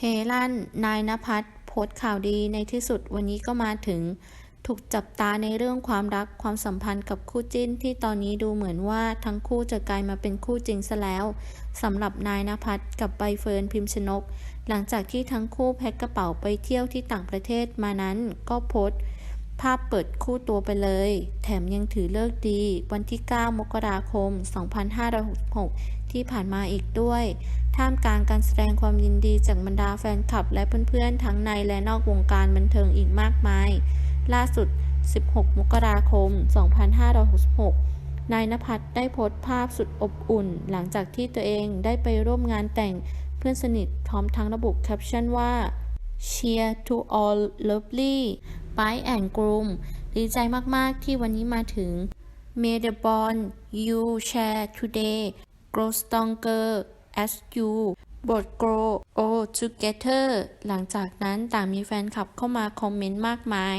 เฮลั่น นายนภัทโพสข่าวดีในที่สุดวันนี้ก็มาถึง ถูกจับตาในเรื่องความรักความสัมพันธ์กับคู่จิ้น ที่ตอนนี้ดูเหมือนว่าทั้งคู่จะกลายมาเป็นคู่จริงซะแล้วสำหรับนายนภัทกับใบเฟิร์นพิมชนก หลังจากที่ทั้งคู่แพ็คกระเป๋าไปเที่ยวที่ต่างประเทศมานั้นก็โพสต ภาพเปิดคู่ตัวไปเลย แถมยังถือเลิกดี วันที่ 9 มกราคม 2566 ที่ผ่านมาอีกด้วย ท่ามกลางการแสดงความยินดีจากบรรดาแฟนคลับและเพื่อนๆ ทั้งในและนอกวงการบันเทิงอีกมากมาย ล่าสุด 16 มกราคม 2566 นายณภัทรได้โพสต์ภาพสุดอบอุ่น หลังจากที่ตัวเองได้ไปร่วมงานแต่งเพื่อนสนิทพร้อมทั้งระบุแคปชั่นว่า Cheer to all lovely bride and groom ดีใจมาก ๆ ที่วันนี้มาถึง May the bond you share today grow stronger as you both grow old together หลังจากนั้นต่างมีแฟนคลับเข้ามาคอมเมนต์มากมาย